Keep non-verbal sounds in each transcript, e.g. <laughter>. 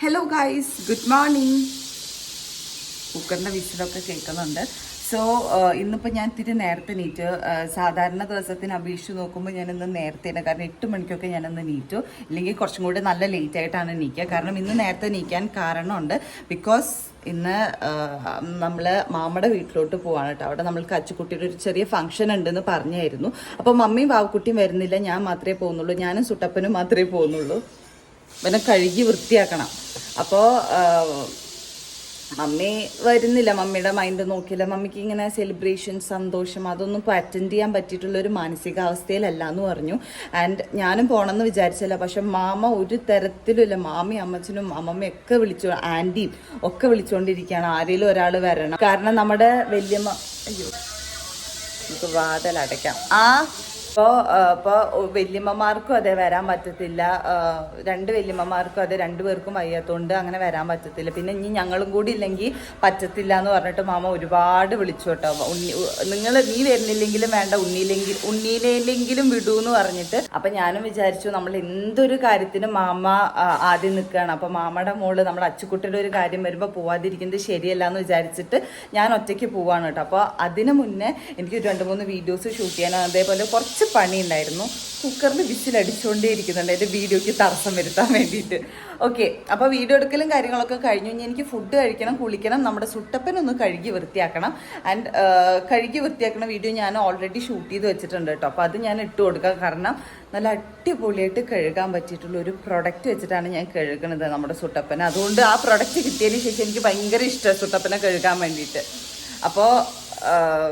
Hello guys good morning കുക്കറിന്റെ വിസിലൊക്കെ കേൾക്കുന്നുണ്ട്. സോ ഇന്നിപ്പോൾ ഞാൻ ഇത്തിരി നേരത്തെ നീറ്റ് സാധാരണ ദിവസത്തിന് അപേക്ഷിച്ച് നോക്കുമ്പോൾ ഞാൻ ഇന്ന് നേരത്തെ കാരണം എട്ട് മണിക്കൊക്കെ ഞാനിന്ന് നീറ്റു ഇല്ലെങ്കിൽ കുറച്ചും കൂടി നല്ല ലേറ്റ് ആയിട്ടാണ് നീക്കുക കാരണം ഇന്ന് നേരത്തെ നീക്കാൻ കാരണമുണ്ട്. ബിക്കോസ് ഇന്ന് നമ്മൾ മാമയുടെ വീട്ടിലോട്ട് പോവാണ് കേട്ടോ. അവിടെ നമ്മൾക്ക് അച്ചുക്കുട്ടിയുടെ ഒരു ചെറിയ ഫംഗ്ഷൻ ഉണ്ടെന്ന് പറഞ്ഞായിരുന്നു. അപ്പോൾ മമ്മിയും വാവുക്കുട്ടിയും വരുന്നില്ല. ഞാൻ മാത്രമേ പോകുന്നുള്ളൂ. ഞാനും സുട്ടപ്പനും മാത്രമേ പോകുന്നുള്ളൂ. പിന്നെ കഴുകി വൃത്തിയാക്കണം. അപ്പോൾ മമ്മി വരുന്നില്ല. മമ്മിയുടെ മൈൻഡ് നോക്കില്ല മമ്മിക്ക് ഇങ്ങനെ സെലിബ്രേഷൻ സന്തോഷം അതൊന്നും ഇപ്പോൾ അറ്റൻഡ് ചെയ്യാൻ പറ്റിയിട്ടുള്ള ഒരു മാനസികാവസ്ഥയിലല്ല എന്ന് പറഞ്ഞു. ആൻഡ് ഞാനും പോകണമെന്ന് വിചാരിച്ചില്ല. പക്ഷെ മാമ ഒരു തരത്തിലുമില്ല മാമി അമ്മച്ചനും അമ്മമ്മയും ഒക്കെ വിളിച്ചു ആന്റിയും ഒക്കെ വിളിച്ചുകൊണ്ടിരിക്കുകയാണ് ആരെങ്കിലും ഒരാൾ വരണം. കാരണം നമ്മുടെ വലിയമ്മ അയ്യോ നമുക്ക് വാതിലടയ്ക്കാം. ആ ഇപ്പോൾ ഇപ്പോൾ വല്യമ്മമാർക്കും അതെ വരാൻ പറ്റത്തില്ല. രണ്ട് വല്യമ്മമാർക്കും അതെ രണ്ടുപേർക്കും വയ്യാത്തതുകൊണ്ട് അങ്ങനെ വരാൻ പറ്റത്തില്ല. പിന്നെ ഇനി ഞങ്ങളും കൂടി ഇല്ലെങ്കിൽ പറ്റത്തില്ല എന്ന് പറഞ്ഞിട്ട് മാമ ഒരുപാട് വിളിച്ചു കേട്ടോ. ഉണ്ണി നിങ്ങൾ നീ വരുന്നില്ലെങ്കിലും വേണ്ട ഉണ്ണിയില്ലെങ്കിൽ ഉണ്ണിയിലെങ്കിലും വിടൂ എന്ന് പറഞ്ഞിട്ട്. അപ്പം ഞാനും വിചാരിച്ചു നമ്മൾ എന്തൊരു കാര്യത്തിനും മാമ ആദ്യം നിൽക്കുകയാണ്. അപ്പം മാമയുടെ മോൾ നമ്മുടെ അച്ചുക്കുട്ടിയുടെ ഒരു കാര്യം വരുമ്പോൾ പോവാതിരിക്കുന്നത് ശരിയല്ല എന്ന് വിചാരിച്ചിട്ട് ഞാൻ ഒറ്റയ്ക്ക് പോവാണ് കേട്ടോ. അപ്പോൾ അതിനു മുന്നേ എനിക്ക് രണ്ട് മൂന്ന് വീഡിയോസ് ഷൂട്ട് ചെയ്യാനാണ് അതേപോലെ കുറച്ച് പണി ഉണ്ടായിരുന്നു കുക്കറിൽ വിസിലടിച്ചുകൊണ്ടേ ഇരിക്കുന്നുണ്ട് എന്റെ വീഡിയോയ്ക്ക് തടസ്സം വരുത്താൻ വേണ്ടിയിട്ട്. ഓക്കെ അപ്പോൾ വീഡിയോ എടുക്കലും കാര്യങ്ങളൊക്കെ കഴിഞ്ഞു. ഇനി എനിക്ക് ഫുഡ് കഴിക്കണം കുളിക്കണം. നമ്മുടെ സുട്ടപ്പനൊന്ന് കഴുകി വൃത്തിയാക്കണം. ആൻഡ് കഴുകി വൃത്തിയാക്കുന്ന വീഡിയോ ഞാൻ ഓൾറെഡി ഷൂട്ട് ചെയ്ത് വെച്ചിട്ടുണ്ട് കേട്ടോ. അപ്പോൾ അത് ഞാൻ ഇട്ട് കൊടുക്കാം. കാരണം നല്ല അടിപൊളിയായിട്ട് കഴുകാൻ പറ്റിയിട്ടുള്ള ഒരു പ്രൊഡക്റ്റ് വെച്ചിട്ടാണ് ഞാൻ കഴുകണത് നമ്മുടെ സുട്ടപ്പന. അതുകൊണ്ട് ആ പ്രൊഡക്റ്റ് കിട്ടിയതിന് ശേഷം എനിക്ക് ഭയങ്കര ഇഷ്ടമാണ് സുട്ടപ്പനെ കഴുകാൻ വേണ്ടിയിട്ട്. അപ്പോൾ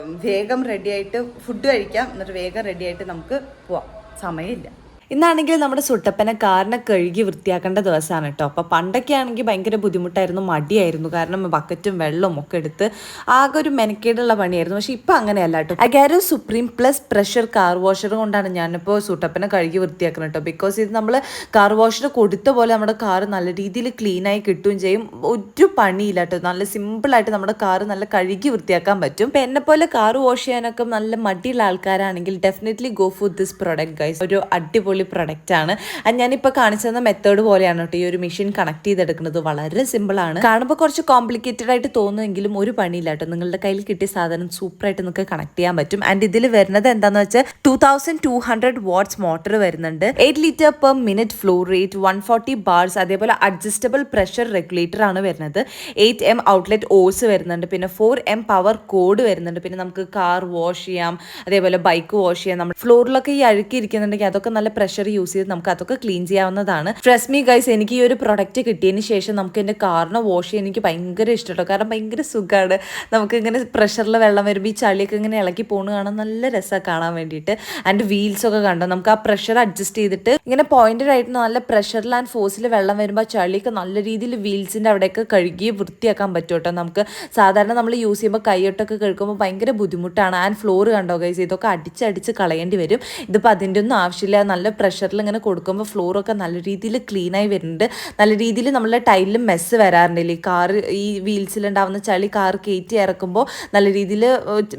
വേഗം റെഡിയായിട്ട് ഫുഡ് കഴിക്കാം. എന്നിട്ട് വേഗം റെഡിയായിട്ട് നമുക്ക് പോവാം. സമയമില്ല. ഇന്നാണെങ്കിൽ നമ്മുടെ സുട്ടപ്പനെ കാറിനെ കഴുകി വൃത്തിയാക്കേണ്ട ദിവസമാണ് കേട്ടോ. അപ്പോൾ പണ്ടൊക്കെ ആണെങ്കിൽ ഭയങ്കര ബുദ്ധിമുട്ടായിരുന്നു മടിയായിരുന്നു. കാരണം ബക്കറ്റും വെള്ളവും ഒക്കെ എടുത്ത് ആകെ ഒരു മെനക്കേടുള്ള പണിയായിരുന്നു. പക്ഷെ ഇപ്പം അങ്ങനെയല്ല കേട്ടോ. Agaro supreme plus pressure car washer കൊണ്ടാണ് ഞാനിപ്പോൾ സുട്ടപ്പനെ കഴുകി വൃത്തിയാക്കുന്നത് കേട്ടോ. ബിക്കോസ് ഇത് നമ്മൾ കാർ വാഷർ കൊടുത്ത പോലെ നമ്മുടെ കാർ നല്ല രീതിയിൽ ക്ലീനായി കിട്ടുകയും ചെയ്യും. ഒരു പണിയില്ല കേട്ടോ. നല്ല സിമ്പിളായിട്ട് നമ്മുടെ കാർ നല്ല കഴുകി വൃത്തിയാക്കാൻ പറ്റും. ഇപ്പം എന്നെ പോലെ കാർ വാഷ് ചെയ്യാനൊക്കെ നല്ല മടിയുള്ള ആൾക്കാരാണെങ്കിൽ definitely go for this product guys ഒരു അടിപൊളി പ്രൊഡക്റ്റ് ആണ്. അത് ഞാനിപ്പോൾ കാണിച്ചു തന്ന മെത്തേഡ് പോലെയാണ് കേട്ടോ ഈ ഒരു മെഷീൻ കണക്ട് ചെയ്തെടുക്കുന്നത്. വളരെ സിമ്പിൾ ആണ്. കാണുമ്പോൾ കുറച്ച് കോംപ്ലിക്കേറ്റഡ് ആയിട്ട് തോന്നുമെങ്കിലും ഒരു പണിയില്ല കേട്ടോ. നിങ്ങളുടെ കയ്യിൽ കിട്ടിയ സാധനം സൂപ്പറായിട്ട് നിങ്ങൾക്ക് കണക്ട് ചെയ്യാൻ പറ്റും. ആൻഡ് ഇതിൽ വരുന്നത് എന്താണെന്ന് വെച്ചാൽ two thousand two hundred watts motor വരുന്നുണ്ട്. Eight litre per minute flow rate one forty bars അതേപോലെ അഡ്ജസ്റ്റബിൾ പ്രഷർ റെഗുലേറ്റർ ആണ് വരുന്നത്. എയ്റ്റ് എം ഔട്ട്ലെറ്റ് ഓസ് വരുന്നുണ്ട്. പിന്നെ ഫോർ എം പവർ കോഡ് വരുന്നുണ്ട്. പിന്നെ നമുക്ക് കാർ വാഷ് ചെയ്യാം. അതേപോലെ ബൈക്ക് വാഷ് ചെയ്യാം. നമ്മൾ ഫ്ലോറിലൊക്കെ ഈ അഴുക്കി ഇരിക്കുന്നുണ്ടെങ്കിൽ അതൊക്കെ നല്ല പ്രഷർ യൂസ് ചെയ്ത് നമുക്ക് അതൊക്കെ ക്ലീൻ ചെയ്യാവുന്നതാണ്. ട്രസ്റ്റ് മീ ഗൈസ് എനിക്ക് ഈ ഒരു പ്രൊഡക്റ്റ് കിട്ടിയതിന് ശേഷം നമുക്ക് എന്റെ കാറിനെ വാഷ് ചെയ്യാൻ എനിക്ക് ഭയങ്കര ഇഷ്ടട്ടോ. കാരണം ഭയങ്കര സുഖമാണ് നമുക്ക് ഇങ്ങനെ പ്രഷറിൽ വെള്ളം വരുമ്പോൾ ഈ ചളിയൊക്കെ ഇങ്ങനെ ഇളക്കി പോണ് കാണാൻ നല്ല രസമാണ് കാണാൻ വേണ്ടിയിട്ട്. ആൻഡ് വീൽസൊക്കെ കണ്ടോ? നമുക്ക് ആ പ്രഷർ അഡ്ജസ്റ്റ് ചെയ്തിട്ട് ഇങ്ങനെ പോയിന്റഡ് ആയിട്ട് നല്ല പ്രഷറിൽ ആൻഡ് ഫോഴ്സിൽ വെള്ളം വരുമ്പോൾ ചളിയൊക്കെ നല്ല രീതിയിൽ വീൽസിന്റെ അവിടെയൊക്കെ കഴുകി വൃത്തിയാക്കാൻ പറ്റും കേട്ടോ നമുക്ക്. സാധാരണ നമ്മൾ യൂസ് ചെയ്യുമ്പോൾ കൈയൊട്ടൊക്കെ കഴുകുമ്പോൾ ഭയങ്കര ബുദ്ധിമുട്ടാണ്. ആൻഡ് ഫ്ലോർ കണ്ടോ ഗൈസ് ഇതൊക്കെ അടിച്ചടിച്ച് കളയേണ്ടി വരും. ഇതിപ്പോൾ അതിന്റെ ഒന്നും ആവശ്യമില്ല. നല്ല പ്രഷറിൽ ഇങ്ങനെ കൊടുക്കുമ്പോൾ ഫ്ലോറൊക്കെ നല്ല രീതിയിൽ ക്ലീനായി വരുന്നുണ്ട്. നല്ല രീതിയിൽ നമ്മളെ ടൈലിൽ മെസ്സ് വരാറുണ്ടല്ലേ? ഈ കാറ് ഈ വീൽസിലുണ്ടാവുന്ന ചളി കാർ കയറ്റി ഇറക്കുമ്പോൾ നല്ല രീതിയിൽ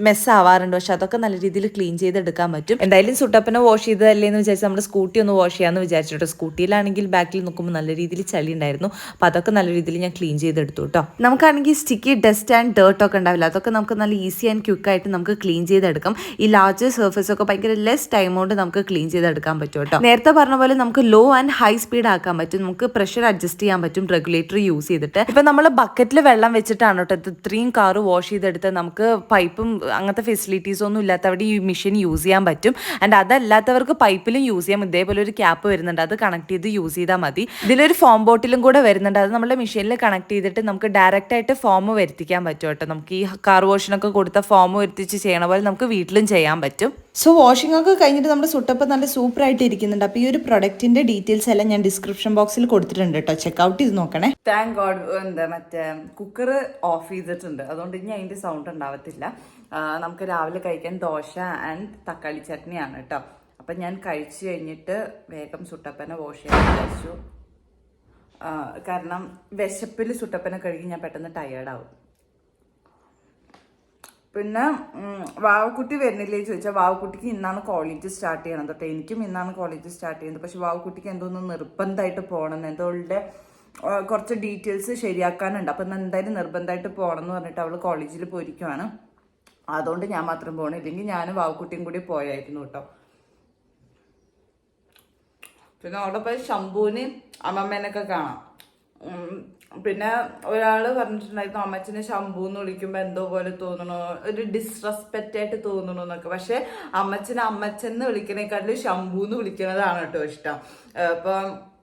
മെസ്സ് ആവാറുണ്ട്. പക്ഷെ അതൊക്കെ നല്ല രീതിയിൽ ക്ലീൻ ചെയ്തെടുക്കാൻ പറ്റും. എന്തായാലും സുട്ടപ്പനെ വാഷ് ചെയ്തതല്ലേ എന്ന് വിചാരിച്ച് നമ്മുടെ സ്കൂട്ടി ഒന്ന് വാഷ് ചെയ്യാമെന്ന് വിചാരിച്ചിട്ടോ സ്കൂട്ടിയിലാണെങ്കിൽ ബാക്കിൽ നോക്കുമ്പോൾ നല്ല രീതിയിൽ ചളി ഉണ്ടായിരുന്നു. അപ്പോൾ അതൊക്കെ നല്ല രീതിയിൽ ഞാൻ ക്ലീൻ ചെയ്തെടുത്തു കേട്ടോ നമുക്കാണെങ്കിൽ സ്റ്റിക്കി ഡസ്റ്റ് ആൻഡ് ഡേർട്ട് ഒക്കെ ഉണ്ടാവില്ല? അതൊക്കെ നമുക്ക് നല്ല ഈസി ആൻഡ് ക്വിക്ക് ആയിട്ട് നമുക്ക് ക്ലീൻ ചെയ്തെടുക്കാം. ഈ ലാർജ് സർഫസ് ഒക്കെ ഭയങ്കര ലെസ് ടൈം കൊണ്ട് നമുക്ക് ക്ലീൻ ചെയ്തെടുക്കാൻ പറ്റും കേട്ടോ. നേരത്തെ പറഞ്ഞ പോലെ നമുക്ക് ലോ ആൻഡ് ഹൈ സ്പീഡ് ആക്കാൻ പറ്റും. നമുക്ക് പ്രഷർ അഡ്ജസ്റ്റ് ചെയ്യാൻ പറ്റും റെഗുലേറ്റർ യൂസ് ചെയ്തിട്ട്. ഇപ്പൊ നമ്മൾ ബക്കറ്റിൽ വെള്ളം വെച്ചിട്ടാണ് കേട്ടോ ഇത്രയും കാർ വാഷ് ചെയ്തെടുത്ത് നമുക്ക് പൈപ്പും അങ്ങനത്തെ ഫെസിലിറ്റീസ് ഒന്നും ഇല്ലാത്ത അവിടെ ഈ മെഷീൻ യൂസ് ചെയ്യാൻ പറ്റും. ആൻഡ് അതല്ലാത്തവർക്ക് പൈപ്പിലും യൂസ് ചെയ്യാം. ഇതേപോലെ ഒരു ക്യാപ്പ് വരുന്നുണ്ട്. അത് കണക്ട് ചെയ്ത് യൂസ് ചെയ്താൽ മതി. ഇതിലൊരു ഫോം ബോട്ടിലും കൂടെ വരുന്നുണ്ട്. അത് നമ്മുടെ മെഷീനിൽ കണക്ട് ചെയ്തിട്ട് നമുക്ക് ഡയറക്റ്റ് ആയിട്ട് ഫോം വരുത്തിക്കാൻ പറ്റും കേട്ടോ. നമുക്ക് ഈ കാർ വാഷിനൊക്കെ കൊടുത്ത ഫോം വരുത്തിച്ച് ചെയ്യണ പോലെ നമുക്ക് വീട്ടിലും ചെയ്യാൻ പറ്റും. സോ വാഷിംഗ് ഒക്കെ കഴിഞ്ഞിട്ട് നമ്മുടെ സുട്ടപ്പ് നല്ല സൂപ്പറായിട്ട് ഇരിക്കുന്നുണ്ട്. അപ്പോൾ ഈ ഒരു പ്രൊഡക്റ്റിന്റെ ഡീറ്റെയിൽസ് എല്ലാം ഞാൻ ഡിസ്ക്രിപ്ഷൻ ബോക്സിൽ കൊടുത്തിട്ടുണ്ട് കേട്ടോ ചെക്ക്ഔട്ട് ചെയ്ത് നോക്കണേ. താങ്ക് ഗോഡ് എന്താ മറ്റേ കുക്കർ ഓഫ് ചെയ്തിട്ടുണ്ട്. അതുകൊണ്ട് ഇനി അതിന്റെ സൗണ്ട് ഉണ്ടാവത്തില്ല. നമുക്ക് രാവിലെ കഴിക്കാൻ ദോശ ആൻഡ് തക്കാളി ചട്നിയാണ് കേട്ടോ അപ്പം ഞാൻ കഴിച്ചു കഴിഞ്ഞിട്ട് വേഗം സുട്ടപ്പനെ വാഷ് ചെയ്യാൻ വിചാരിച്ചു. കാരണം വിശപ്പിൽ സുട്ടപ്പനെ കഴുകി ഞാൻ പെട്ടെന്ന് ടയേർഡാവും പിന്നെ വാവക്കുട്ടി വരുന്നില്ലേ ചോദിച്ചാൽ വാവക്കുട്ടിക്ക് ഇന്നാണ് കോളേജ് സ്റ്റാർട്ട് ചെയ്യണം കേട്ടോ എനിക്കും ഇന്നാണ് കോളേജ് സ്റ്റാർട്ട് ചെയ്യുന്നത് പക്ഷെ വാവക്കുട്ടിക്ക് എന്തോന്ന് നിർബന്ധമായിട്ട് പോകണം എന്തോളുടെ കുറച്ച് ഡീറ്റെയിൽസ് ശരിയാക്കാനുണ്ട്. അപ്പം എന്തായാലും നിർബന്ധമായിട്ട് പോകണം എന്ന് പറഞ്ഞിട്ട് അവൾ കോളേജിൽ പോയിരിക്കുവാണ്. അതുകൊണ്ട് ഞാൻ മാത്രം പോകണം ഇല്ലെങ്കിൽ ഞാനും വാവക്കുട്ടിയും കൂടി പോയായിരുന്നു കേട്ടോ പിന്നെ അവിടെ പോയി ശംഭുവിന് അമ്മമ്മേനൊക്കെ കാണാം. പിന്നെ ഒരാൾ പറഞ്ഞിട്ടുണ്ടായിരുന്നു അമ്മച്ചനെ ശംഭു എന്ന് വിളിക്കുമ്പോൾ എന്തോ പോലെ തോന്നണു? ഒരു ഡിസ്റെസ്പെക്റ്റ് ആയിട്ട് തോന്നണു എന്നൊക്കെ. പക്ഷെ അമ്മച്ചനെ അമ്മച്ചെന്ന് വിളിക്കണേക്കാട്ടിലും ശംഭു എന്ന് വിളിക്കുന്നതാണ് കേട്ടോ ഇഷ്ടം. അപ്പം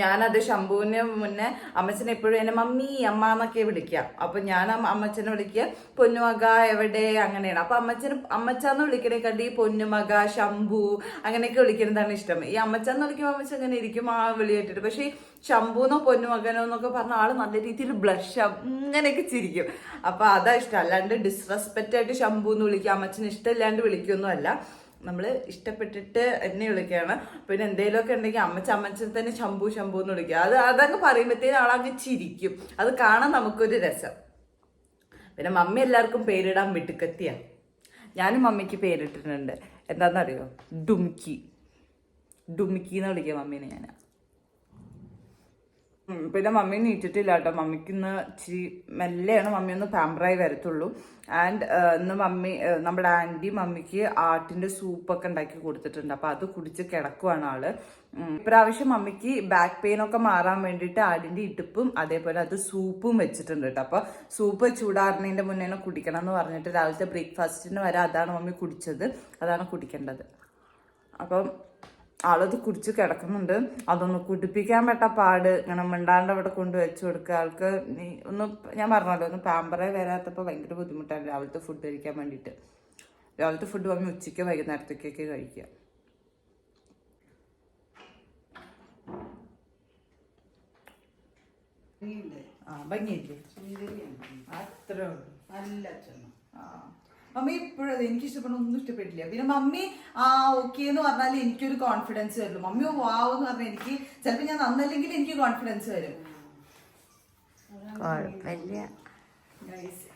ഞാനത് ശംഭുവിന് മുന്നേ അമ്മച്ചനെ എപ്പോഴും എന്നെ മമ്മി അമ്മ എന്നൊക്കെ വിളിക്കാം അപ്പൊ ഞാൻ അമ്മ- അമ്മച്ചനെ വിളിക്കുക. പൊന്നുമക എവിടെ? അങ്ങനെയാണ്. അപ്പൊ അമ്മച്ചന് അമ്മച്ചാന്ന് വിളിക്കണേക്കാട്ടി ഈ പൊന്നുമക ശംഭു അങ്ങനെയൊക്കെ വിളിക്കുന്നതാണ് ഇഷ്ടം. ഈ അമ്മച്ചാന്ന് വിളിക്കുമ്പോൾ അമ്മച്ച അങ്ങനെ ഇരിക്കും ആ വിളി പക്ഷേ ശംഭുന്നോ പൊന്നുമകനോ എന്നൊക്കെ പറഞ്ഞ ആൾ നല്ല രീതിയിൽ ബ്ലഷ് അങ്ങനെയൊക്കെ ചിരിക്കും. അപ്പൊ അതാ ഇഷ്ടം. അല്ലാണ്ട് ഡിസ്റെസ്പെക്റ്റ് ആയിട്ട് ശംഭു എന്ന് വിളിക്കുക അമ്മച്ചന് ഇഷ്ടമില്ലാണ്ട് വിളിക്കൊന്നും അല്ല നമ്മൾ ഇഷ്ടപ്പെട്ടിട്ട് എന്നെ വിളിക്കുകയാണ്. പിന്നെ എന്തെങ്കിലുമൊക്കെ ഉണ്ടെങ്കിൽ അമ്മച്ച അമ്മച്ചൻ തന്നെ ശംഭു ശംഭു എന്ന് വിളിക്കുക അത് അതങ്ങ് പറയുമ്പോഴത്തേനും ആളങ്ങ് ചിരിക്കും. അത് കാണാൻ നമുക്കൊരു രസം. പിന്നെ മമ്മി എല്ലാവർക്കും പേരിടാൻ മിടുക്കത്തിയാണ് ഞാനും മമ്മിക്ക് പേരിട്ടിട്ടുണ്ട്. എന്താണെന്നറിയോ ഡുംകി ഡുംകി എന്ന് വിളിക്കുക മമ്മീനെ ഞാൻ പിന്നെ മമ്മി നീറ്റിട്ടില്ല കേട്ടോ മമ്മിക്ക് ഇന്ന് ഇച്ചിരി മെല്ലെയാണ് മമ്മി ഒന്ന് പാമ്പറായി വരത്തുള്ളൂ. ആൻഡ് ഇന്ന് മമ്മി നമ്മുടെ ആന്റി മമ്മിക്ക് ആട്ടിന്റെ സൂപ്പൊക്കെ ഉണ്ടാക്കി കൊടുത്തിട്ടുണ്ട്. അപ്പോൾ അത് കുടിച്ച് കിടക്കുവാണ് ആൾ. ഇപ്രാവശ്യം മമ്മിക്ക് ബാക്ക് പെയിൻ ഒക്കെ മാറാൻ വേണ്ടിയിട്ട് ആടിന്റെ ഇടുപ്പും അതേപോലെ അത് സൂപ്പും വെച്ചിട്ടുണ്ട് കേട്ടോ. അപ്പോൾ സൂപ്പ് ചൂടാറുന്നതിന്റെ മുന്നേ കുടിക്കണം എന്ന് പറഞ്ഞിട്ട് രാവിലത്തെ ബ്രേക്ക്ഫാസ്റ്റിന് വരെ അതാണ് മമ്മി കുടിച്ചത്. അതാണ് കുടിക്കേണ്ടത്. അപ്പം ആളത് കുടിച്ച് കിടക്കുന്നുണ്ട്. അതൊന്ന് കുടിപ്പിക്കാൻ പറ്റ പാട് ഇങ്ങനെ മിണ്ടാണ്ട് അവിടെ കൊണ്ട് വെച്ച് കൊടുക്കുക. ആൾക്ക് നീ ഒന്ന് ഞാൻ പറഞ്ഞല്ലോ ഒന്ന് പാമ്പറേ വരാത്തപ്പോൾ ഭയങ്കര ബുദ്ധിമുട്ടാണ് രാവിലത്തെ ഫുഡ് കഴിക്കാൻ വേണ്ടിയിട്ട്. രാവിലത്തെ ഫുഡ് മമ്മി ഉച്ചയ്ക്ക് വൈകുന്നേരത്തേക്കൊക്കെ കഴിക്കുക. ആ ഭംഗിയില്ലേ? അത്രേ ഉള്ളൂ. നല്ല ചെന്ന ആ. മമ്മി ഇപ്പോഴത് എനിക്ക് ഇഷ്ടപ്പെടുന്ന ഒന്നും ഇഷ്ടപ്പെട്ടില്ല. പിന്നെ മമ്മി ആ ഓക്കെ എന്ന് പറഞ്ഞാൽ എനിക്കൊരു കോൺഫിഡൻസ് വരുന്നു മമ്മി വാവ് എന്ന് പറഞ്ഞാൽ എനിക്ക് ചിലപ്പോൾ ഞാൻ നന്നല്ലെങ്കിൽ എനിക്ക് കോൺഫിഡൻസ് വരും. കുഴപ്പമില്ല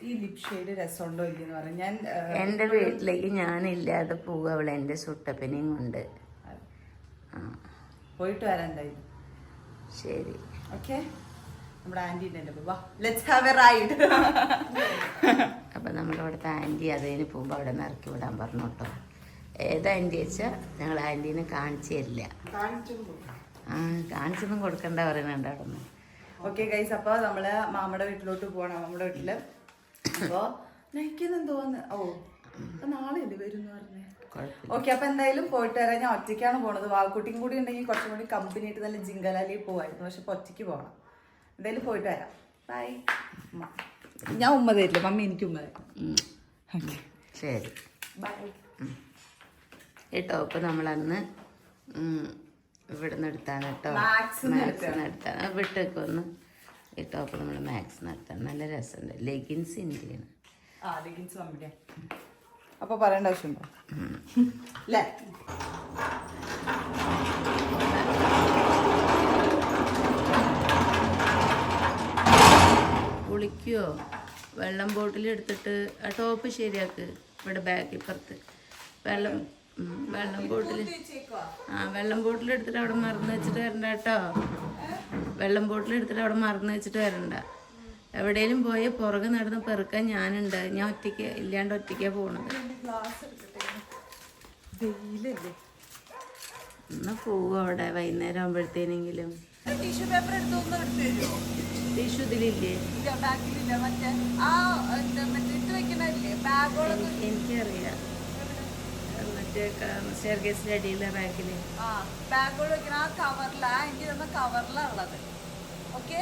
ഈ ലിപ് ഷെയ്ഡ് രസമുണ്ടോ ഇല്ലെന്ന് പറയാം ഞാൻ എന്റെ വീട്ടിലേക്ക് ഞാനില്ലാതെ പോവുക അവളെ എന്റെ സുട്ടപ്പനെയും കൊണ്ട്. പോയിട്ട് വരാൻ ശരി. ഓക്കെ നമ്മുടെ ആന്റി അപ്പം നമ്മളവിടുത്തെ ആന്റി അതിന് പോകുമ്പോ അവിടെ നിന്ന് ഇറക്കി വിടാൻ പറഞ്ഞു കേട്ടോ. ഏതാ ആന്റി വെച്ചാൽ ഞങ്ങൾ ആന്റീനെ കാണിച്ചില്ല തരില്ല. ആ കാണിച്ചൊന്നും കൊടുക്കണ്ട പറയുന്നുണ്ട് അവിടെ നിന്ന് ഓക്കെ ഗൈസ് അപ്പൊ നമ്മൾ മാമയുടെ വീട്ടിലോട്ട് പോകണം നമ്മുടെ വീട്ടിൽ. അപ്പൊ നയിക്കുന്ന എന്തോന്ന്? ഓ അപ്പൊ നാളെ അല്ലേ വരും പറഞ്ഞേ ഓക്കെ അപ്പൊ എന്തായാലും പോയിട്ട് വരാൻ ഞാൻ ഒറ്റയ്ക്കാണ് പോണത്. വാക്കുട്ടിയും കൂടി ഉണ്ടെങ്കിൽ കുറച്ചും കൂടി കമ്പനി ആയിട്ട് നല്ല ജിങ്കലാലി പോവായിരുന്നു. പക്ഷെ ഒറ്റയ്ക്ക് പോകണം എന്തായാലും പോയിട്ട് വരാം. ബൈ ഞാൻ ഉമ്മ തരില്ല. മമ്മി എനിക്ക് ഉമ്മ തരും. ഉം. ഓക്കെ ശരി. ബൈ ഈ ടോപ്പ് നമ്മളന്ന് ഇവിടുന്ന് എടുത്താണ് കേട്ടോ. മാക്സിന്ന് എടുത്താണ്. വിട്ടേക്കൊന്ന് ഈ ടോപ്പ് നമ്മൾ മാക്സിന്ന് എടുത്താണ്. നല്ല രസമുണ്ട്. ലെഗിൻസ് ഇന്ത്യയാണ് അപ്പൊ പറയേണ്ട ആവശ്യമുണ്ടോ? അല്ലേ കുളിക്കുവോ വെള്ളം ബോട്ടിൽ എടുത്തിട്ട് ആ ടോപ്പ് ശരിയാക്ക് ഇവിടെ ബാക്ക് ഇപ്പുറത്ത്. വെള്ളം വെള്ളം ബോട്ടിൽ ആ വെള്ളം ബോട്ടിൽ എടുത്തിട്ട് അവിടെ മറന്ന് വെച്ചിട്ട് വരണ്ട കേട്ടോ. വെള്ളം ബോട്ടിൽ എടുത്തിട്ട് അവിടെ മറന്ന് വെച്ചിട്ട് വരണ്ട. എവിടെയും പോയി പുറകെ നടന്ന് പെറുക്കാൻ ഞാനുണ്ട്. ഞാൻ ഒറ്റയ്ക്ക് ഇല്ലാണ്ട് ഒറ്റയ്ക്കാ പോണത്. എന്നാ പോവും അവിടെ വൈകുന്നേരം ആകുമ്പോഴത്തേനെങ്കിലും ടിഷ്യൂ പേപ്പർ എടുത്തൊന്ന് എടുത്ത് തരുമോ ടിഷ്യൂ ഇതിലില്ലേ? ഇല്ല ബാക്കിലില്ല മറ്റേ ആ മറ്റേ ഇത് വെക്കണല്ലേ ബാഗോളൊന്നും എനിക്കറിയാം. മറ്റേ സ്റ്റെയർഗേസിന്റെ അടിയിലെ റാക്കിൽ ആ ബാഗോൾ വെക്കണ ആ കവറിലാ എനിക്ക് തന്ന കവറിലാ ഉള്ളത്. ഓക്കെ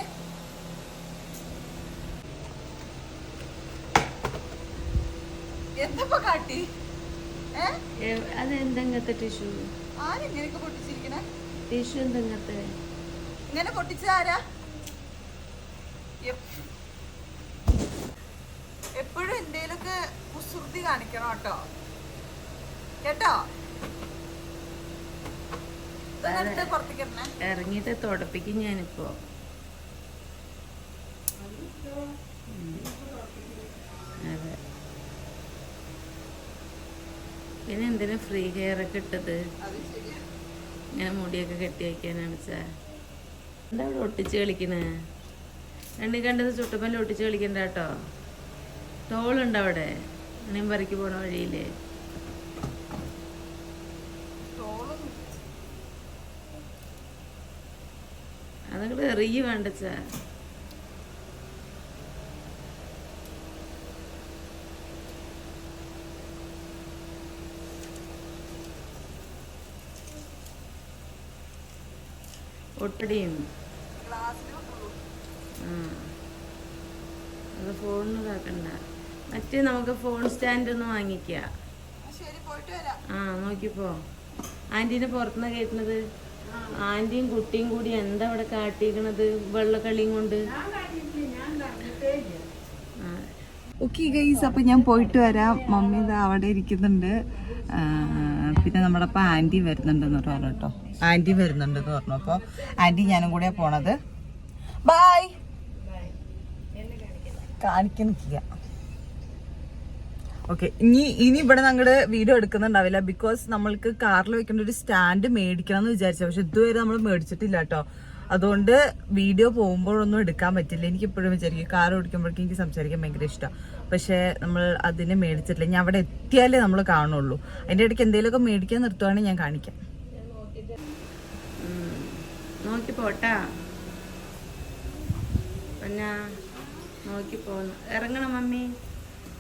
എന്തപ്പോ കാട്ടി? ഏ? അതെന്തെങ്ങത്തെ ടിഷ്യൂ ആരെങ്ങനെയൊക്കെ പൊട്ടിച്ചിരിക്കണേ? ടിഷ്യൂ എന്തെങ്ങത്തെ? ഇങ്ങനെ പൊട്ടിച്ചതാരാ എപ്പോഴും എന്തേലൊക്കെ കുസൃതി കാണിക്കണം കേട്ടോ. കേട്ടോ? ഇറങ്ങിട്ട് ഇറങ്ങിയിട്ട് തുടപ്പിക്കും ഞാനിപ്പോ. അതെ. പിന്നെ എന്തിനാ ഫ്രീ ഹെയർ ഒക്കെ ഇട്ടത്? ഞാൻ മുടിയൊക്കെ കെട്ടി വയ്ക്കാനാണ് വെച്ചാ എന്താ ഇവിടെ ഒട്ടിച്ച് കളിക്കണേ? രണ്ടും കണ്ടത് ചുട്ടപ്പല്ല ഒട്ടിച്ച് കളിക്കണ്ട കേട്ടോ. ടോളുണ്ട് അവിടെ. അണിയമ്പറയ്ക്ക് പോണ വഴിയിൽ. അതങ്ങോട്ട് എറിയ വേണ്ടച്ച. ഒട്ടടിയും ആ. അത് ഫോണിന് ഇതാക്കണ്ട മറ്റേ നമുക്ക് ഫോൺ സ്റ്റാൻഡ് ഒന്ന് വാങ്ങിക്ക. ആ നോക്കിപ്പോ. ആന്റീനെ പുറത്തുനിന്ന് കയറ്റുന്നത് ആന്റിയും കുട്ടിയും കൂടി എന്താ അവിടെ കാട്ടിക്കണത്? വെള്ളക്കളിയും കൊണ്ട്. ഓക്കെ ഗൈസ് അപ്പം ഞാൻ പോയിട്ട് വരാം. മമ്മി ഇതാ അവിടെ ഇരിക്കുന്നുണ്ട്. പിന്നെ നമ്മുടെ അപ്പം ആന്റി വരുന്നുണ്ടെന്ന് പറഞ്ഞു കേട്ടോ. ആന്റി വരുന്നുണ്ടെന്ന് പറഞ്ഞു. അപ്പോൾ ആന്റി ഞാനും കൂടെ പോണത്. ബായ് കാണിക്കുന്നില്ല. ഓക്കെ ഇനി ഇനി ഇവിടെ ഞങ്ങൾ വീഡിയോ എടുക്കുന്നുണ്ടാവില്ല. ബിക്കോസ് നമ്മൾക്ക് കാറിൽ വെക്കേണ്ട ഒരു സ്റ്റാൻഡ് മേടിക്കണം എന്ന് വിചാരിച്ചു. പക്ഷെ ഇതുവരെ നമ്മൾ മേടിച്ചിട്ടില്ല കേട്ടോ. അതുകൊണ്ട് വീഡിയോ പോകുമ്പോഴൊന്നും എടുക്കാൻ പറ്റില്ല. എനിക്ക് ഇപ്പോഴും വിചാരിക്കും കാർ ഓടിക്കുമ്പോഴേക്കും എനിക്ക് സംസാരിക്കാൻ ഭയങ്കര ഇഷ്ടമാണ് പക്ഷെ നമ്മൾ അതിനെ മേടിച്ചിട്ടില്ല. ഞാൻ അവിടെ എത്തിയാലേ നമ്മൾ കാണുള്ളൂ. അതിന്റെ ഇടയ്ക്ക് എന്തെങ്കിലുമൊക്കെ മേടിക്കാൻ നിർത്തുവാണെങ്കിൽ ഞാൻ കാണിക്കാം. നോക്കി പോട്ടാ പിന്നെ നോക്കി പോകുന്നു ഇറങ്ങണം മമ്മി.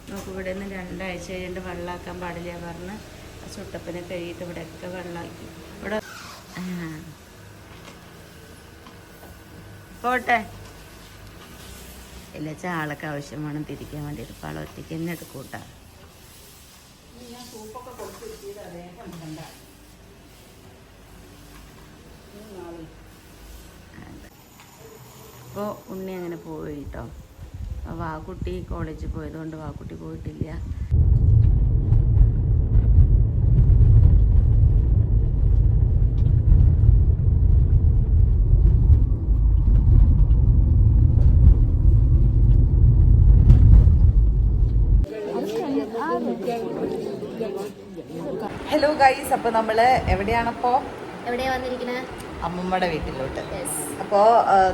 നോക്ക് ഇവിടെ നിന്ന് രണ്ടാഴ്ച കഴിഞ്ഞിട്ട് വെള്ളമാക്കാൻ പാടില്ല പറഞ്ഞ് ആ ചുട്ടപ്പനെ കഴുകിയിട്ട് ഇവിടെയൊക്കെ വെള്ളമാക്കി ഇവിടെ. പോട്ടെ. ഇല്ല ചാളൊക്കെ ആവശ്യം വേണം തിരിക്കാൻ വേണ്ടിയിട്ട്. ഇപ്പോൾ ഒറ്റയ്ക്ക് തന്നെ എടുക്കൂട്ടാ അപ്പോൾ ഉണ്ണി അങ്ങനെ പോയി കേട്ടോ. വാക്കുട്ടി കോളേജിൽ പോയതുകൊണ്ട് വാക്കുട്ടി പോയിട്ടില്ല. ഹലോ ഗൈസ് അപ്പൊ നമ്മൾ എവിടെയാണപ്പോ? എവിടെയാ വന്നിരിക്കുന്നത് അമ്മമ്മയുടെ വീട്ടിലോട്ട്. അപ്പോൾ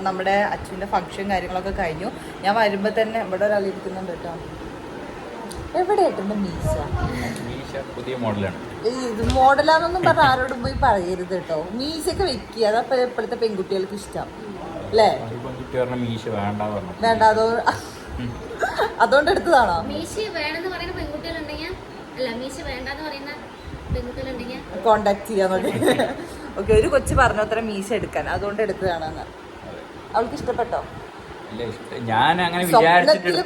നമ്മുടെ അച്ഛന്റെ ഫംഗ്ഷൻ കാര്യങ്ങളൊക്കെ കഴിഞ്ഞു. ഞാൻ വരുമ്പോൾ തന്നെ ഇവിടെ ഒരാൾ ഇരിക്കുന്നുണ്ട് കേട്ടോ. എവിടെയായിട്ടുണ്ട് മീശ? മീശ പുതിയ മോഡലാണ്. ഈ ഇത് മോഡലാണെന്നും പറഞ്ഞ ആരോടും പോയി പറയരുത് കേട്ടോ. മീശയൊക്കെ വെക്കുക അതപ്പോൾ ഇപ്പോഴത്തെ പെൺകുട്ടികൾക്ക് ഇഷ്ടം. അല്ലേ? മീശ വേണ്ട വേണ്ട അതോ അതുകൊണ്ട് എടുത്തതാണോ? മീശ വേണമെന്ന് പറയുന്ന പെൺകുട്ടികളുണ്ടെങ്കിൽ അല്ല മീശ വേണ്ടെന്ന് പറയുന്ന പെൺകുട്ടികളുണ്ടെങ്കിൽ കോണ്ടാക്ട് ചെയ്യാൻ ഓക്കെ ഒരു കൊച്ചു പറഞ്ഞു അത്ര മീശ എടുക്കാൻ. അതുകൊണ്ട് എടുത്തതാണെന്ന്. അവൾക്ക് ഇഷ്ടപ്പെട്ടോ? ഞാൻ അങ്ങനെ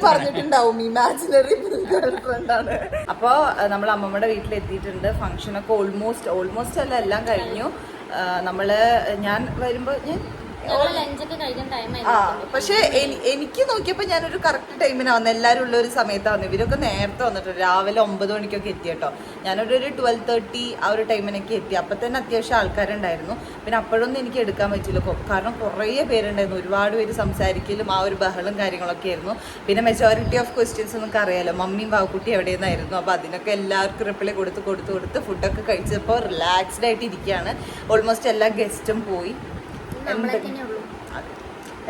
പറഞ്ഞിട്ടുണ്ടാവും ഇമാജിനറി ഗേൾഫ്രണ്ടാണ് അപ്പോ നമ്മൾ അമ്മമ്മയുടെ വീട്ടിൽ എത്തിയിട്ടുണ്ട് ഫംഗ്ഷൻ ഒക്കെ ഓൾമോസ്റ്റ് ഓൾമോസ്റ്റ് അല്ല എല്ലാം കഴിഞ്ഞു. നമ്മൾ ഞാൻ വരുമ്പോ ഞാൻ ആ പക്ഷെ എനി- എനിക്ക് നോക്കിയപ്പോ ഞാനൊരു കറക്റ്റ് ടൈമിനാ വന്നത് എല്ലാവരും ഉള്ള ഒരു സമയത്താണ് വന്നത് ഇവരൊക്കെ നേരത്തെ വന്നിട്ട് രാവിലെ ഒമ്പത് മണിക്കൊക്കെ എത്തി കേട്ടോ. ഞാനൊരു ഒരു ട്വൽവ് തേർട്ടി ആ ഒരു ടൈമിനൊക്കെ എത്തി. അപ്പൊ തന്നെ അത്യാവശ്യം ആൾക്കാരുണ്ടായിരുന്നു. പിന്നെ അപ്പോഴൊന്നും എനിക്ക് എടുക്കാൻ പറ്റില്ല കാരണം കുറേ പേരുണ്ടായിരുന്നു. ഒരുപാട് പേര് സംസാരിക്കലും ആ ഒരു ബഹളും കാര്യങ്ങളൊക്കെ ആയിരുന്നു. പിന്നെ മെജോറിറ്റി ഓഫ് ക്വസ്റ്റ്യൻസ് നമുക്ക് അറിയാലോ. മമ്മിയും ബാബുക്കുട്ടി എവിടെയെന്നായിരുന്നു. അപ്പൊ അതിനൊക്കെ എല്ലാവർക്കും റിപ്ലൈ കൊടുത്ത് കൊടുത്ത് കൊടുത്ത് ഫുഡൊക്കെ കഴിച്ചപ്പോൾ റിലാക്സ്ഡ് ആയിട്ട് ഇരിക്കുകയാണ് ഓൾമോസ്റ്റ് എല്ലാ ഗസ്റ്റും പോയി.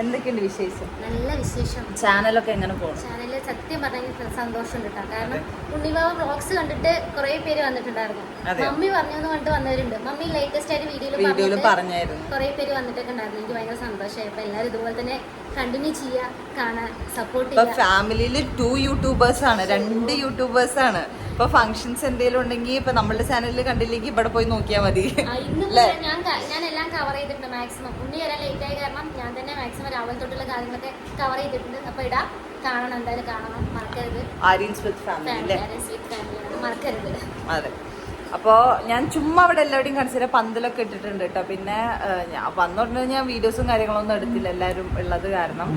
എന്തൊക്കെയുണ്ട് വിശേഷം? നല്ല വിശേഷം. ചാനലൊക്കെ എങ്ങനെ പോകും ചാനലിൽ സത്യം പറഞ്ഞാൽ സന്തോഷം കിട്ടാം. കാരണം ഉണ്ണിബാബ വ്ളോഗ്സ് കണ്ടിട്ട് കുറെ പേര് വന്നിട്ടുണ്ടായിരുന്നു. മമ്മി പറഞ്ഞു കണ്ടിട്ട് വന്നവരുണ്ട്. മമ്മി ലേറ്റസ്റ്റ് ആയിട്ട് വീഡിയോയിൽ പറഞ്ഞായിരുന്നു. കുറെ പേര് വന്നിട്ടൊക്കെ ഉണ്ടായിരുന്നു. എനിക്ക് ഭയങ്കര സന്തോഷമായി അപ്പൊ എല്ലാവരും ഇതുപോലെ തന്നെ കണ്ടിന്യൂ ചെയ്യാ കാണാൻ സപ്പോർട്ട് ഫാമിലിയിൽ ടു യൂട്യൂബേഴ്സ് ആണ്. രണ്ട് യൂട്യൂബേഴ്സ് ആണ്. ഇപ്പൊ ഫങ്ഷൻസ് എന്തെങ്കിലും ഉണ്ടെങ്കിൽ ഇപ്പൊ നമ്മളുടെ ചാനലിൽ കണ്ടില്ലെങ്കിൽ ഇവിടെ പോയി നോക്കിയാൽ മതി? ഞാൻ എല്ലാം കവർ ചെയ്തിട്ടുണ്ട് മാക്സിമം ഉണ്ണി വരാൻ ലേറ്റ് ആയി കാരണം ഞാൻ തന്നെ മാക്സിമം രാവിലെ തൊട്ടുള്ള കാര്യങ്ങളൊക്കെ കവർ ചെയ്തിട്ടുണ്ട്. അപ്പൊ ഇടാം. കാണണം. എന്തായാലും കാണണം. മറക്കരുത്. ആര്യൻസ് വിത്ത് ഫാമിലി മറക്കരുത്. അതെ. അപ്പോൾ ഞാൻ ചുമ്മാ അവിടെ എല്ലാവരുടെയും കാണിച്ചു പന്തലൊക്കെ ഇട്ടിട്ടുണ്ട് കേട്ടോ പിന്നെ വന്നോണ്ട് ഞാൻ വീഡിയോസും കാര്യങ്ങളൊന്നും എടുത്തില്ല എല്ലാവരും ഉള്ളത് കാരണം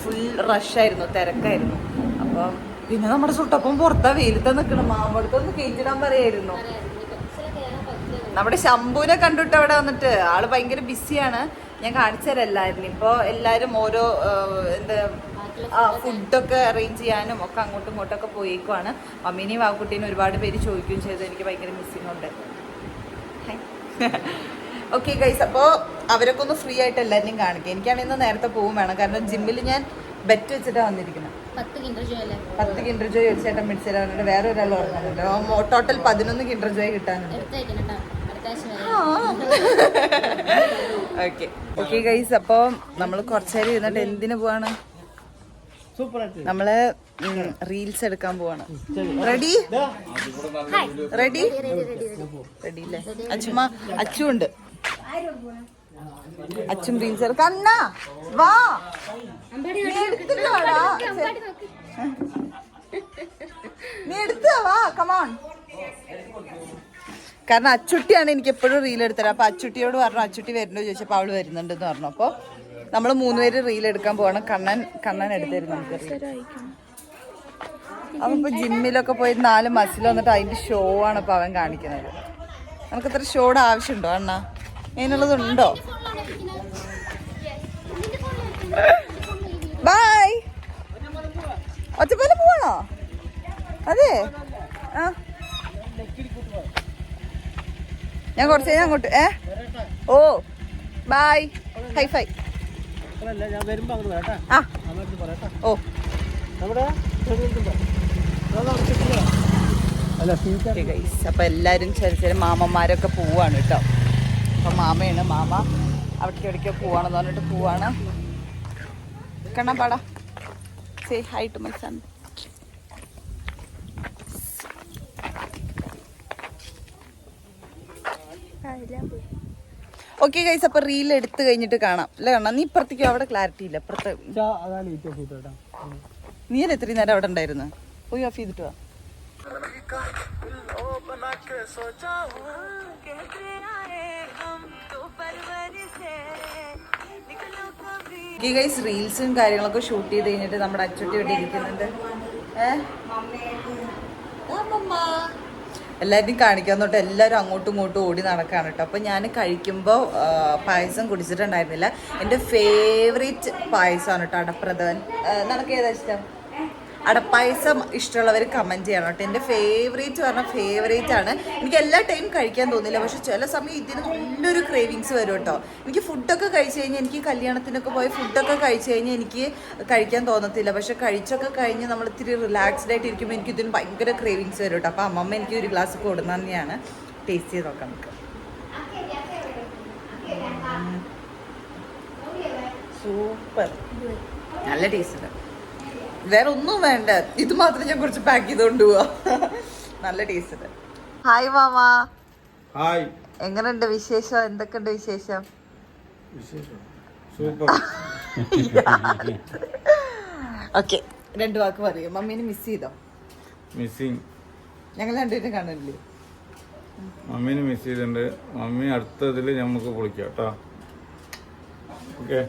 ഫുൾ റഷായിരുന്നു തിരക്കായിരുന്നു. അപ്പോൾ പിന്നെ നമ്മുടെ സുട്ടപ്പം പുറത്താ വെയിലത്ത് നിൽക്കണം മാമ്പഴത്തൊന്ന് കയറ്റിടാൻ പറയായിരുന്നു. നമ്മുടെ ശംഭുവിനെ കണ്ടിട്ട് അവിടെ വന്നിട്ട് ആൾ ഭയങ്കര ബിസിയാണ്. ഞാൻ കാണിച്ചു തരല്ലായിരുന്നു. ഇപ്പോൾ എല്ലാവരും ഓരോ എന്താ ആ ഫുഡൊക്കെ അറേഞ്ച് ചെയ്യാനും ഒക്കെ അങ്ങോട്ടും ഇങ്ങോട്ടും ഒക്കെ പോയേക്കുവാണ്. മമ്മീനെയും വാക്കുട്ടീനും ഒരുപാട് പേര് ചോദിക്കുകയും ചെയ്തു. എനിക്ക് ഭയങ്കര മിസ്സിംഗ് ഉണ്ട്. ഓക്കെ ഗൈസ് അപ്പോൾ അവരൊക്കെ ഒന്ന് ഫ്രീ ആയിട്ട് എല്ലാവരെയും കാണിക്കുക എനിക്കാണെങ്കിൽ ഇന്ന് നേരത്തെ പോകും വേണം. കാരണം ജിമ്മിൽ ഞാൻ ബെറ്റ് വെച്ചിട്ടാണ് വന്നിരിക്കുന്നത്. പത്ത് കിൻഡർ ജോയ് ഒരു ചേട്ടൻ മേടിച്ചിട്ട് വേറെ ഒരാൾ പറഞ്ഞിട്ടുണ്ട് ടോട്ടൽ പതിനൊന്ന് കിൻഡർ ജോയ് കിട്ടാനുണ്ട്. ഓക്കെ ഓക്കെ ഗൈസ് അപ്പോൾ നമ്മൾ കുറച്ചേരം ഇരുന്നിട്ട് എന്തിനു പോവാണ്? നമ്മൾ റീൽസ് എടുക്കാൻ പോവാണ്. റെഡി റെഡി റെഡി അല്ലേ? അച്ഛമ്മ അച്ചു ഉണ്ട് അച്ഛൻ റീൽസ് കണ്ണ വാ. അമ്പാടി നീ എടുത്താ വാ കമോൺ കാരണം അച്ചുട്ടിയാണ് എനിക്ക് എപ്പോഴും റീൽ എടുത്തത്. അപ്പൊ അച്ചുട്ടിയോട് പറഞ്ഞു അച്ചുട്ടി വരുന്നു ചോദിച്ചപ്പോ അവൾ വരുന്നുണ്ടെന്ന് പറഞ്ഞു. അപ്പൊ നമ്മൾ മൂന്നുപേര് റീൽ എടുക്കാൻ പോകണം കണ്ണൻ കണ്ണൻ എടുത്തിരുന്നു നമുക്ക്. ഇപ്പൊ ജിമ്മിലൊക്കെ പോയി നാല് മസിൽ വന്നിട്ട് അതിന്റെ ഷോ ആണ് ഇപ്പൊ അവൻ കാണിക്കുന്നത്. നമുക്ക് ഇത്ര ഷോയുടെ ആവശ്യമുണ്ടോ അണ്ണാ? അതിനുള്ളതുണ്ടോ ബായ് ഒറ്റപ്പാലം പോവാണോ? അതെ. ആ. ഞാൻ കുറച്ച് ഞാൻ അങ്ങോട്ട് ഏ? ഓ. ബായ് ഹൈ ഫൈ ആ. ഓ. അപ്പൊ എല്ലാരും ചെറിയ ചെറിയ മാമന്മാരൊക്കെ പോവാണ് കേട്ടോ. അപ്പൊ മാമയാണ്. മാമ അവിടേക്ക് എവിടേക്കോ പോവാണെന്ന് പറഞ്ഞിട്ട് പോവാണ്. കണ്ണാ പാടാ. Say hi to my son okay guys അപ്പൊ റീൽ എടുത്തു കഴിഞ്ഞിട്ട് കാണാം. അല്ലേ കാണാം നീ ഇപ്പുറത്തേക്കും അവിടെ ക്ലാരിറ്റി ഇല്ല. നീ അല്ല ഇത്രയും നേരം അവിടെ ഉണ്ടായിരുന്നു? പോയി ഓഫ് ചെയ്തിട്ട് വാ. ഗൈസ് റീൽസും കാര്യങ്ങളൊക്കെ ഷൂട്ട് ചെയ്ത് കഴിഞ്ഞിട്ട് നമ്മുടെ അച്ചുട്ടി ഇവിടെ ഇരിക്കുന്നുണ്ട്. എല്ലാവരും കാണിക്കാൻ തൊട്ട് എല്ലാവരും അങ്ങോട്ടും ഇങ്ങോട്ടും ഓടി നടക്കാണ് കേട്ടോ. അപ്പോൾ ഞാൻ കഴിക്കുമ്പോൾ പായസം കുടിച്ചിട്ടുണ്ടായിരുന്നില്ല. എന്റെ ഫേവറേറ്റ് പായസമാണ് കേട്ടോ അടപ്രഥവൻ നടക്കേതാ ഇഷ്ടം? അടപ്പായസം ഇഷ്ടമുള്ളവർ കമന്റ് ചെയ്യണം കേട്ടോ. എന്റെ ഫേവറേറ്റ് പറഞ്ഞാൽ ഫേവറേറ്റ് ആണ്. എനിക്ക് എല്ലാ ടൈം കഴിക്കാൻ തോന്നില്ല. പക്ഷെ ചില സമയം ഇതിന് നല്ലൊരു ക്രേവിങ്സ് വരും കേട്ടോ. എനിക്ക് ഫുഡൊക്കെ കഴിച്ചു കഴിഞ്ഞാൽ എനിക്ക് കല്യാണത്തിനൊക്കെ പോയി ഫുഡൊക്കെ കഴിച്ചു കഴിഞ്ഞാൽ എനിക്ക് കഴിക്കാൻ തോന്നത്തില്ല. പക്ഷെ കഴിച്ചൊക്കെ കഴിഞ്ഞ് നമ്മൾ ഇത്തിരി റിലാക്സ്ഡ് ആയിട്ട് ഇരിക്കുമ്പോൾ എനിക്ക് ഇതിന് ഭയങ്കര ക്രേവിങ്സ് വരും കേട്ടോ. അപ്പോൾ അമ്മമ്മ എനിക്ക് ഒരു ഗ്ലാസ് കൊടുന്ന തന്നെയാണ് ടേസ്റ്റ് ചെയ്ത് നോക്കാം നമുക്ക് സൂപ്പർ. നല്ല ടേസ്റ്റ് ഉണ്ട്. വേറെ ഒന്നും വേണ്ട. ഇത് മാത്രം ഞാൻ കുറച്ച് പാക്ക് ചെയ്തോണ്ട് പോവാ. നല്ല ടേസ്റ്റ് ഹായ് മാമാ. ഹായ് എങ്ങനെയുണ്ട് വിശേഷം? എന്തൊക്കെയുണ്ട് വിശേഷം? ഓക്കെ <laughs> രണ്ട് വാക്ക് പറയൂ. മമ്മീനെ മിസ് ചെയ്തോ? മിസ്സിങ് ഞങ്ങൾ രണ്ടുപേരും കാണില്ലേ മമ്മീനെ മിസ് ചെയ്തിട്ടുണ്ട്. മമ്മി അടുത്തതിൽ നമുക്ക് വിളിക്കാം കേട്ടോ. ഓക്കെ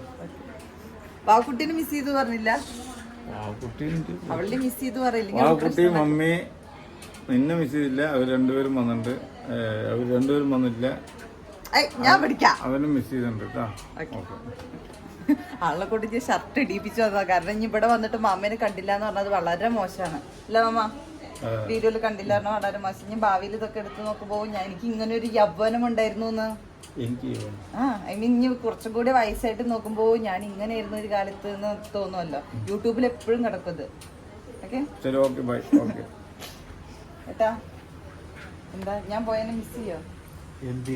വാക്കുട്ടിനെ മിസ് ചെയ്തു പറഞ്ഞില്ല. അവളുടെ മിസ് ചെയ്തു ആ കുട്ടി മമ്മി നിന്നെ മിസ് ചെയ്തില്ല. അവർ രണ്ടുപേരും വന്നിട്ടുണ്ട്. അവർ രണ്ടുപേരും വന്നില്ല ഞാൻ അവനും മിസ് ചെയ്തിട്ടുണ്ട് കേട്ടോ ആളെ കൊണ്ട് ഷർട്ട് ഇടിപ്പിച്ചു വന്നതാ. കാരണം ഇനി ഇവിടെ വന്നിട്ട് മാമേനെ കണ്ടില്ല എന്ന് പറഞ്ഞത് വളരെ മോശമാണ്. അല്ല മാമ വീഡിയോയിൽ കണ്ടില്ല പറഞ്ഞാൽ വളരെ മോശം. ഞാൻ ഭാവിയിൽ ഇതൊക്കെ എടുത്ത് നോക്കുമ്പോൾ ഞാൻ എനിക്ക് ഇങ്ങനെ ഒരു യൗവനം ഉണ്ടായിരുന്നു എന്ന്. എനിക്ക് ആ ഐ മീൻ ഇനി കുറച്ചും കൂടി വയസ്സായിട്ട് നോക്കുമ്പോൾ ഞാൻ ഇങ്ങനെ ഇരുന്ന ഒരു കാലത്ത് എന്ന് തോന്നുമല്ലോ. യൂട്യൂബിൽ എപ്പോഴും കിടക്കുന്നത് ഓക്കെ ശരി ഓക്കെ ബൈ ഓക്കെ ഏട്ടാ എന്താ ഞാൻ പോയതിനെ മിസ് ചെയ്യോ?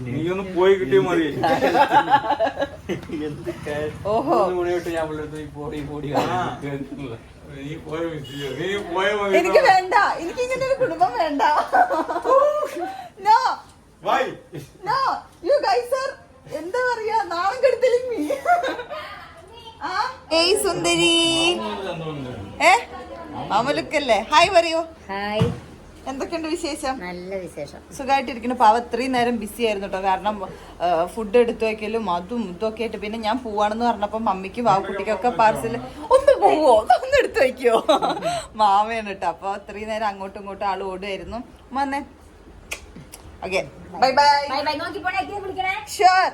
നീ ഒന്ന് പോയി മതി. ഓഹോ. എനിക്ക് വേണ്ട. എനിക്ക് ഇങ്ങനെ ഒരു കുടുംബം വേണ്ട. നോ യു ഗൈസ് ആർ എന്താ പറയാ ഏയ് സുന്ദരി. ഏ? മാമലുക്കല്ലേ ഹായ് പറയൂ ഹായ് എന്തൊക്കെയുണ്ട് വിശേഷം? നല്ല വിശേഷം. സുഖമായിട്ടിരിക്കുന്നു പാവ അത്രയും നേരം ബിസി ആയിരുന്നു കേട്ടോ കാരണം ഫുഡ് എടുത്തു വയ്ക്കലും അതും ഇതൊക്കെ ആയിട്ട് പിന്നെ ഞാൻ പോവാണെന്ന് പറഞ്ഞപ്പോൾ മമ്മിക്ക് വാവുക്കുട്ടിക്കൊക്കെ പാർസൽ ഒന്ന് പോവോ? ഒന്ന് എടുത്തു വയ്ക്കുവോ മാമയാണ് കേട്ടോ അപ്പോൾ അത്രയും നേരം അങ്ങോട്ടും ഇങ്ങോട്ടും ആൾ ഓടുമായിരുന്നു വന്നേ. Okay bye bye bye bye നോക്കി പോണേ വിളിക്കണേ ഷുവർ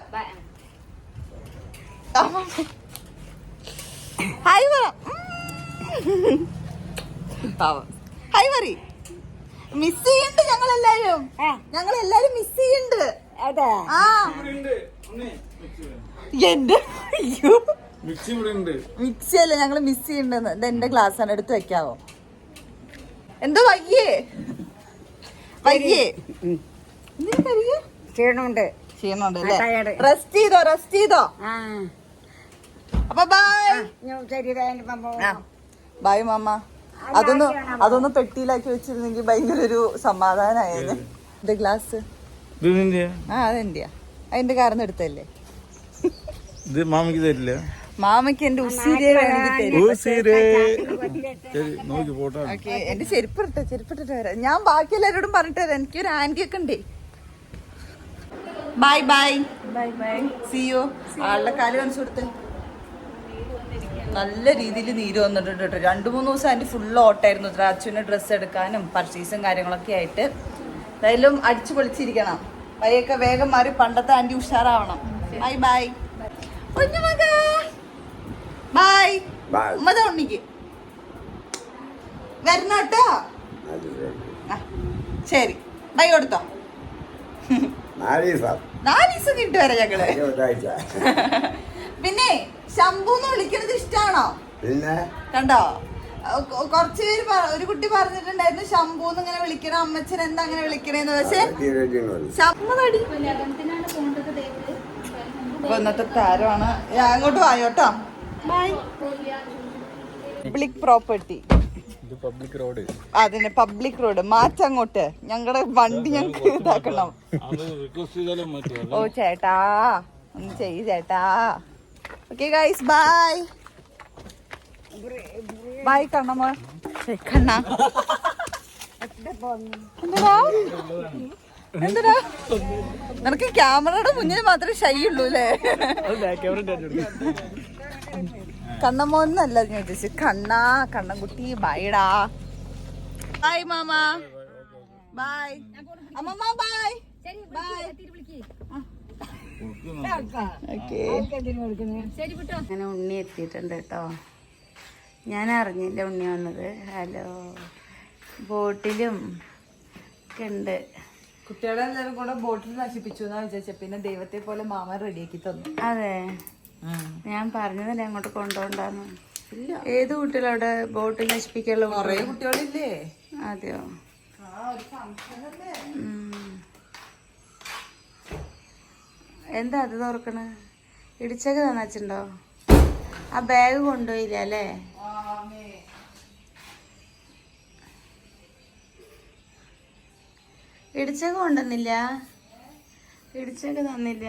ഹായ് പറ പാവം ഹായ് പറ മിസ് ചെയ്യണ്ട് ഞങ്ങൾ എല്ലാരും ഞങ്ങൾ എല്ലാരും മിസ് ചെയ്യണ്ട് അതെ. ആ. എന്റെ അയ്യോ. മിക്സി അല്ല ഞങ്ങൾ മിസ് ചെയ്യണ്ടെന്ന് ഇത് എന്റെ ഗ്ലാസ് ആണ്. എടുത്ത് വെക്കാവോ? എന്തോ വയ്യേ? വയ്യേ? ക്ഷീണമുണ്ട് ക്ഷീണമുണ്ട് റെസ്റ്റ് ചെയ്തോ റെസ്റ്റ് ചെയ്തോ? അപ്പൊ ബായ് ഞാൻ ശരീരം ബൈ മാമ. അതൊന്ന് അതൊന്ന് പെട്ടിയിലാക്കി വെച്ചിരുന്നെങ്കിൽ ഭയങ്കര ഒരു സമാധാനായിരുന്നു ഇത് ഗ്ലാസ് ആ അതെന്റെയാ അതിന്റെ കാരണം എടുത്തല്ലേ ഇത് മാമിക്ക് തരില്ല. മാമയ്ക്ക് എന്റെ ഉസിരിയെ വേണമെങ്കിൽ തരും. ഊസിരേ. ശരി നോക്കി പോട്ടോ ഓക്കെ എന്റെ ചെരുപ്പിട്ടെ ചെരുപ്പിട്ടിട്ട് വരാം. ഞാൻ ബാക്കി എല്ലാവരോടും പറഞ്ഞിട്ട് വരാം. എനിക്കൊരു ആന്റി ഒക്കെ ഉണ്ടേ. ബൈ ബൈ ബൈ ബൈ സിയോ ആളുടെ കാൽ കാണിച്ചു കൊടുത്ത്. നല്ല രീതിയിൽ നീര് വന്നിട്ടുണ്ട് കേട്ടോ. രണ്ട് മൂന്ന് ദിവസം അതിന്റെ ഫുൾ ഓട്ടായിരുന്നു അച്ഛന് ഡ്രസ്സ് എടുക്കാനും പർച്ചേസും കാര്യങ്ങളൊക്കെ ആയിട്ട്. എന്തായാലും അടിച്ചു പൊളിച്ചിരിക്കണം. വയ്യൊക്കെ വേഗം മാറി പണ്ടത്തെ ആന്റി ഉഷാറാവണം. ബൈ ബൈ കുഞ്ഞുമക ബൈ ഉമ്മത ഉണ്ണിക്ക്. വരണം കേട്ടോ? ശരി. ബൈ കൊടുത്തോ? നാല് ദിവസം. കിട്ടു വരാം ഞങ്ങൾ. പിന്നെ ശംഭു എന്ന് വിളിക്കണത് ഇഷ്ടാണോ? പിന്നെ? കണ്ടോ? കൊറച്ചുപേര് കുറച്ച് പേര് ഒരു കുട്ടി പറഞ്ഞിട്ടുണ്ടായിരുന്നു ശംഭു എന്ന് ഇങ്ങനെ വിളിക്കണം അമ്മച്ചൻ എന്താ അങ്ങനെ വിളിക്കണേന്ന് പക്ഷെ എന്നിട്ട് ഇന്നത്തെ താരമാണ്. ഞാൻ അങ്ങോട്ട് വായോട്ടോ ബൈ പബ്ലിക് പ്രോപ്പർട്ടി അതിന് പബ്ലിക് റോഡ് മാറ്റങ്ങോട്ട് ഞങ്ങളുടെ വണ്ടി ഞങ്ങൾക്ക് ഇതാക്കണം. ഓ ചേട്ടാ. ഒന്ന് ചെയ് ചേട്ടാ. Okay guys bye bye Kannamma Kanna. എന്തിനാ എന്തിനാ നിനക്ക് ക്യാമറയുടെ മുന്നിൽ മാത്രമേ ഷൈ ഉള്ളൂ അല്ലേ? കണ്ണമ്മോന്നല്ല ഞാൻ ഉദ്ദേശിച്ചത് കണ്ണാ കണ്ണൻകുട്ടി ബൈഡാ ബൈ മാമ. ബൈ അമ്മമ്മ ബൈ ബൈ ഓക്കേ. അങ്ങനെ ഉണ്ണി എത്തിയിട്ടുണ്ട് കേട്ടോ. ഞാൻ അറിഞ്ഞില്ല ഉണ്ണി വന്നത്. ഹലോ. ബോട്ടിലും ഒക്കെ ഉണ്ട്. കുട്ടികളെല്ലാവരും കൂടെ ബോട്ടിൽ നശിപ്പിച്ചു എന്നാ വിചാരിച്ച. പിന്നെ ദൈവത്തെ പോലെ മാമ റെഡിയാക്കി തന്നു. അതെ. ഞാൻ പറഞ്ഞതല്ലേ അങ്ങോട്ട് കൊണ്ടുപോണ്ടാന്ന് ഏത് കുട്ടികളവിടെ ബോട്ടിൽ നശിപ്പിക്കാനുള്ള കൊറേ കുട്ടികളില്ലേ? അതെയോ. എന്താ അത് തുറക്കണ? ഇടിച്ചൊക്കെ തന്നച്ചുണ്ടോ ആ ബാഗ് കൊണ്ടുപോയില്ല അല്ലേ? ഇടിച്ചൊക്കെ കൊണ്ടുവന്നില്ല? ഇടിച്ചൊക്കെ തന്നില്ല?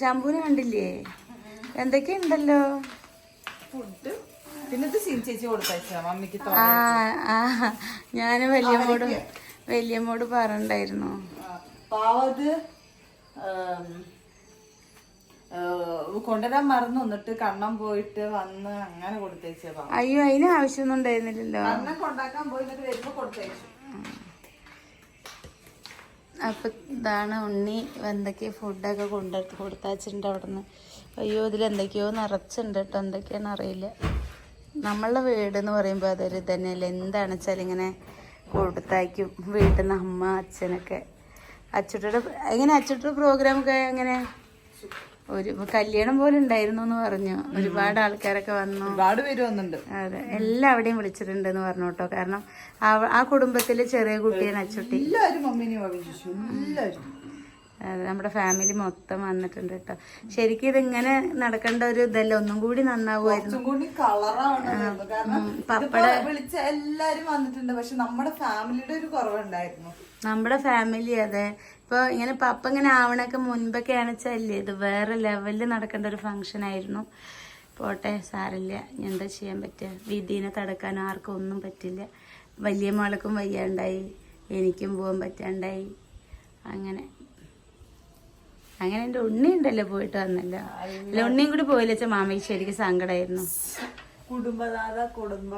ശംഭുവിനെ കണ്ടില്ലേ? എന്തൊക്കെയുണ്ടല്ലോ? ഫുഡ്. പിന്നെ ഇത് ചേച്ചി കൊടുത്തയച്ചാ മമ്മിക്ക് ആ ആ ഞാൻ വലിയമ്മോട് വലിയമ്മോട് പറഞ്ഞിട്ടുണ്ടായിരുന്നു. പാവത് കൊണ്ടുവരാൻ മറന്നു. എന്നിട്ട് കണ്ണം പോയിട്ട് വന്ന് അങ്ങനെ കൊടുത്തയച്ചാ പാവം. അയ്യോ അതിന് ആവശ്യമൊന്നും ഉണ്ടായിരുന്നില്ലല്ലോ. കണ്ണം കൊണ്ടാക്കാൻ പോയി എന്നിട്ട് വരുമ്പോ കൊടുത്തയച്ചു. അപ്പൊ ഇതാണ് ഉണ്ണി എന്തൊക്കെയോ ഫുഡൊക്കെ കൊണ്ട് കൊടുത്താച്ചിട്ടുണ്ട് അവിടെ നിന്ന് അയ്യോ ഇതിലെന്തൊക്കെയോ നിറച്ചുണ്ട് കേട്ടോ. എന്തൊക്കെയാണെന്ന് അറിയില്ല. നമ്മളുടെ വീട് എന്ന് പറയുമ്പോൾ അതൊരു തന്നെയല്ല എന്താണെന്ന് വെച്ചാൽ ഇങ്ങനെ കൊടുത്തയക്കും. വീട്ടിൽ നിന്ന് അമ്മ അച്ഛനൊക്കെ. അച്ചുട്ടിയുടെ എങ്ങനെ അച്ചുട്ടിയുടെ പ്രോഗ്രാമൊക്കെ എങ്ങനെ? ഒരു കല്യാണം പോലെ ഉണ്ടായിരുന്നു എന്ന് പറഞ്ഞു. ഒരുപാട് ആൾക്കാരൊക്കെ വന്നു. ഒരുപാട് പേര് വന്നിട്ടുണ്ട് അതെ എല്ലാം അവിടെയും വിളിച്ചിട്ടുണ്ട് എന്ന് പറഞ്ഞു കേട്ടോ കാരണം ആ- കുടുംബത്തിലെ ചെറിയ കുട്ടിയാണ് അച്ചുട്ടി അതെ, നമ്മുടെ ഫാമിലി മൊത്തം വന്നിട്ടുണ്ട് കേട്ടോ. ശരിക്കും ഇതിങ്ങനെ നടക്കേണ്ട ഒരു ഇതല്ല ഒന്നും കൂടി നന്നാവുമായിരുന്നു. പപ്പടെ- വിളിച്ച എല്ലാരും വന്നിട്ടുണ്ട്. പക്ഷെ നമ്മുടെ ഫാമിലിയുടെ ഒരു കുറവുണ്ടായിരുന്നു. നമ്മുടെ ഫാമിലി അതെ. ഇപ്പോൾ ഇങ്ങനെ പപ്പ ഇങ്ങനെ ആവണൊക്കെ മുൻപൊക്കെ ആണെച്ചല്ലേ ഇത് വേറെ ലെവലിൽ നടക്കേണ്ട ഒരു ഫംഗ്ഷൻ ആയിരുന്നു. പോട്ടെ സാരില്ല. എന്താ ചെയ്യാൻ പറ്റുക വിധീനെ തടക്കാൻ ആർക്കും ഒന്നും പറ്റില്ല. വലിയ മോളക്കും വയ്യാണ്ടായി. എനിക്കും പോകാൻ പറ്റാണ്ടായി. അങ്ങനെ. അങ്ങനെ എന്റെ ഉണ്ണി ഉണ്ടല്ലോ പോയിട്ട് വന്നല്ലോ. അല്ല ഉണ്ണിയും കൂടി പോയില്ല വെച്ചാൽ മാമയ്ക്ക് ശരിക്കും സങ്കടമായിരുന്നു കുടുംബനാഥ കുടുംബ